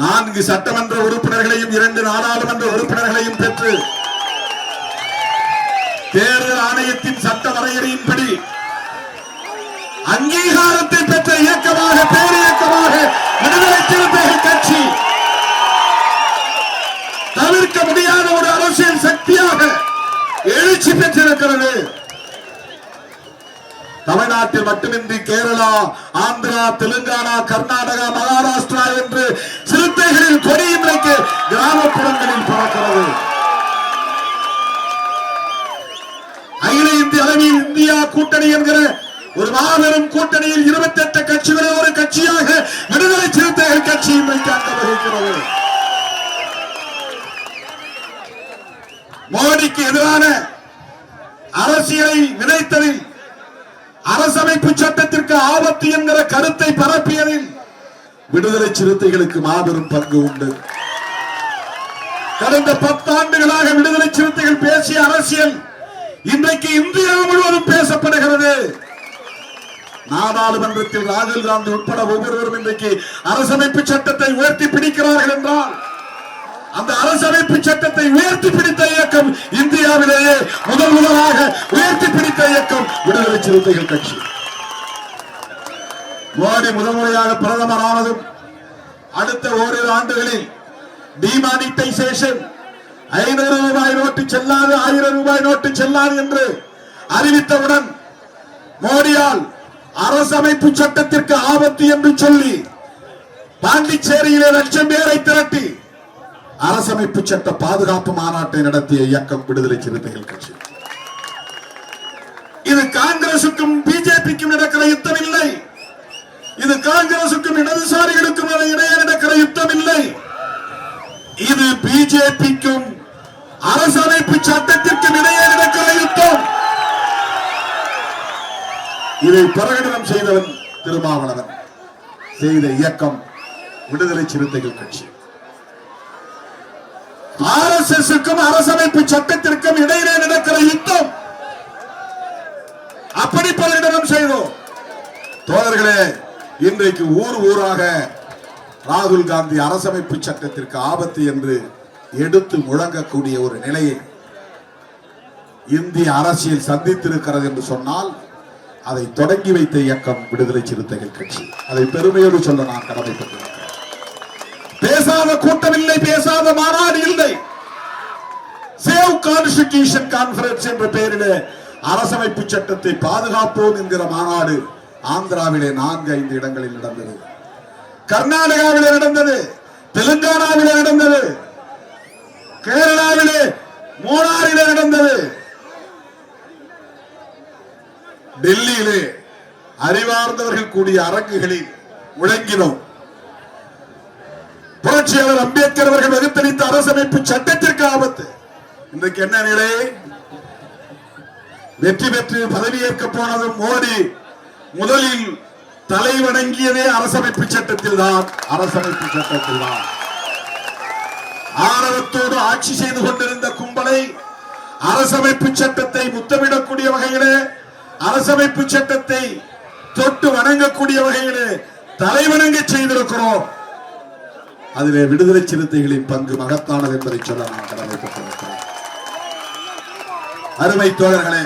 நான்கு சட்டமன்ற உறுப்பினர்களையும் இரண்டு நாடாளுமன்ற உறுப்பினர்களையும் பெற்று தேர்தல் ஆணையத்தின் சட்ட வரையறையின்படி அங்கீகாரத்தை பெற்ற இயக்கமாக பேரியக்கமாக விடுதலை சிறுத்தைகள் கட்சி தவிர்க்க முடியாத ஒரு அரசியல் சக்தியாக எழுச்சி பெற்றிருக்கிறது. தமிழ்நாட்டில் மட்டுமின்றி கேரளா ஆந்திரா தெலுங்கானா கர்நாடகா மகாராஷ்டிரா என்று சிறுத்தைகளின் கொடி இன்றைக்கு கிராமப்புறங்களில் பறக்கிறது. அகில இந்திய அளவில் இந்தியா கூட்டணி என்கிற ஒரு மாபெரும் கூட்டணியில் இருபத்தி எட்டு கட்சிகளே ஒரு கட்சியாக விடுதலை சிறுத்தைகள் கட்சி இன்றைக்கு அங்க வகிக்கிறது மோடிக்கு எதிரான அரசியலை விதைத்ததில் அரசமைப்பு சட்டத்திற்கு ஆபத்து என்கிற கருத்தை பரப்பியதில் விடுதலை சிறுத்தைகளுக்கு மாபெரும் பங்கு உண்டு. கடந்த பத்தாண்டுகளாக விடுதலை சிறுத்தைகள் பேசிய அரசியல் இன்றைக்கு இந்தியா முழுவதும் பேசப்படுகிறது. நாடாளுமன்றத்தில் ராகுல் காந்தி உட்பட ஒவ்வொருவரும் இன்றைக்கு அரசமைப்பு சட்டத்தை உயர்த்தி பிடிக்கிறார்கள் என்றால் அந்த அரசமைப்பு சட்டத்தை உயர்த்தி பிடித்த இயக்கம் இந்தியாவிலேயே முதல் முதலாக உயர்த்தி பிடித்த இயக்கம் விடுதலை சிறுத்தைகள் கட்சி. மோடி முதன்முறையாக பிரதமர் ஆனதும் அடுத்த ஓரிரு ஆண்டுகளில் டிமானிட்டைசேஷன் ஐநூறு ரூபாய் நோட்டு செல்லாது ஆயிரம் ரூபாய் நோட்டு செல்லாது என்று அறிவித்தவுடன் மோடியால் அரசமைப்பு சட்டத்திற்கு ஆபத்து என்று சொல்லி பாண்டிச்சேரியிலே லட்சம் பேரை திரட்டி அரசமைப்பு சட்ட பாதுகாப்பு மாநாட்டை நடத்திய இயக்கம் விடுதலை சிறுத்தைகள் கட்சி. இது காங்கிரசுக்கும் பிஜேபிக்கும் நடக்கிற யுத்தம் இல்லை. காங்கிரசுக்கும் இடதுசாரிகளுக்கும் இடையே நடக்கிற யுத்தம் இல்லை. இது பிஜேபிக்கும் அரசமைப்பு சட்டத்திற்கும் இடையே நடக்கிற யுத்தம். இதை பிரகடனம் செய்தவன் திருமாவளவன். செய்த இயக்கம் விடுதலை சிறுத்தைகள் கட்சி. ஆர் எஸ் எஸ் அரசமைப்பு சட்டத்திற்கும் இடையிலே நடக்கிற யுத்தம். அப்படி பிரகடனம் செய்தோம். தோழர்களே இன்றைக்கு ஊர் ஊராக ராகுல் காந்தி அரசமைப்பு சட்டத்திற்கு ஆபத்து என்று எடுத்து முழங்கக்கூடிய ஒரு நிலையை இந்திய அரசியல் சந்தித்திருக்கிறது என்று சொன்னால் அதை தொடங்கி வைத்த இயக்கம் விடுதலை சிறுத்தைகள் கட்சி. அதை பெருமையோடு சொல்ல நான் கடமைப்பட்டிருக்கிறேன். பேசாத கூட்டம் இல்லை பேசாத மாநாடு இல்லை. சேவ் கான்ஸ்டிடியூஷன் கான்பரன்ஸ் என்ற பெயரிலே அரசமைப்பு சட்டத்தை பாதுகாப்போம் என்கிற மாநாடு ஆந்திராவிலே நான்கு ஐந்து இடங்களில் நடந்தது. கர்நாடகாவிலே நடந்தது. தெலுங்கானாவிலே நடந்தது. கேரளாவிலே மூணாறிலே நடந்தது. டெல்லியிலே அறிவார்ந்தவர்கள் கூடிய அரங்குகளில் முழங்கினோம். புரட்சியாளர் அம்பேத்கர் அவர்கள் வகுத்தளித்த அரசமைப்பு சட்டத்திற்கு ஆபத்து இன்றைக்கு என்ன நிலை? வெற்றி பெற்று பதவியேற்க போனதும் மோடி. முதலில் தலை வணங்கியதே அரசமைப்பு சட்டத்தில் தான் அரசமைப்பு சட்டத்தில் தான் ஆணவத்தோடு ஆட்சி செய்து கொண்டிருந்த கும்பலை அரசமைப்பு சட்டத்தை முத்தமிடக்கூடிய வகையிலே அரசமைப்பு சட்டத்தை தொட்டு வணங்கக்கூடிய வகையிலே தலைவணங்க செய்திருக்கிறோம். அதிலே விடுதலை சிறுத்தைகளின் பங்கு மகத்தானது என்பதை சொல்ல நான் கடமைப்பட்டிருக்கிறேன் அருமை தோழர்களே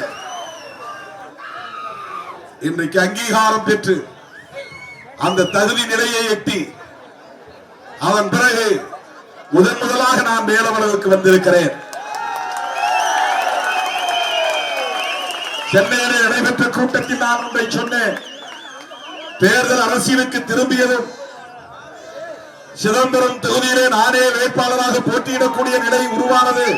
இன்றைக்கு அங்கீகாரம் பெற்று அந்த தகுதி நிலையை எட்டி அதன் பிறகு முதன் முதலாக நான் மேலவளவுக்கு வந்திருக்கிறேன். சென்னையிலே நடைபெற்ற கூட்டத்தில் நான் ஒன்றை சொன்னேன். தேர்தல் அரசியலுக்கு திரும்பியதும் சிதம்பரம் தொகுதியிலே நானே வேட்பாளராக போட்டியிடக்கூடிய நிலை உருவானது.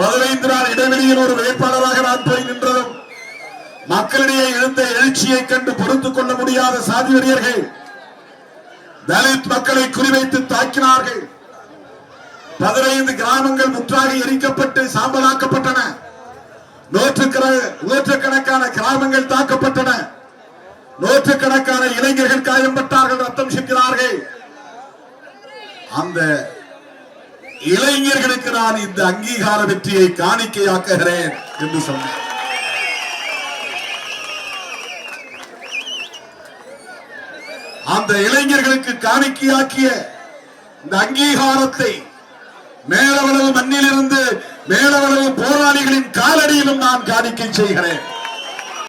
பதினைந்து நாள் இடைவெளியில் ஒரு வேட்பாளராக நான் போய் நின்றதும் மக்களிடையே எழுந்த எழுச்சியை கண்டு பொறுத்துக் கொள்ள முடியாத சாதி வெறியர்கள் தலித் மக்களை குறிவைத்து தாக்கினார்கள். பதினைந்து கிராமங்கள் முற்றாக எரிக்கப்பட்டு சாம்பலாக்கப்பட்டன. நூற்றுக்கணக்கான கிராமங்கள் தாக்கப்பட்டன. நூற்றுக்கணக்கான இளைஞர்கள் காயம்பட்டார்கள் ரத்தம் சிக்கிறார்கள் அந்த இளைஞர்களுக்கு நான் இந்த அங்கீகார வெற்றியை காணிக்கையாக்குகிறேன் என்று சொன்னேன் அந்த இளைஞர்களுக்கு காணிக்கையாக்கிய இந்த அங்கீகாரத்தை மேலவளவு மண்ணிலிருந்து மேலவளவு போராளிகளின் காலடியிலும் நான் காணிக்கை செய்கிறேன்.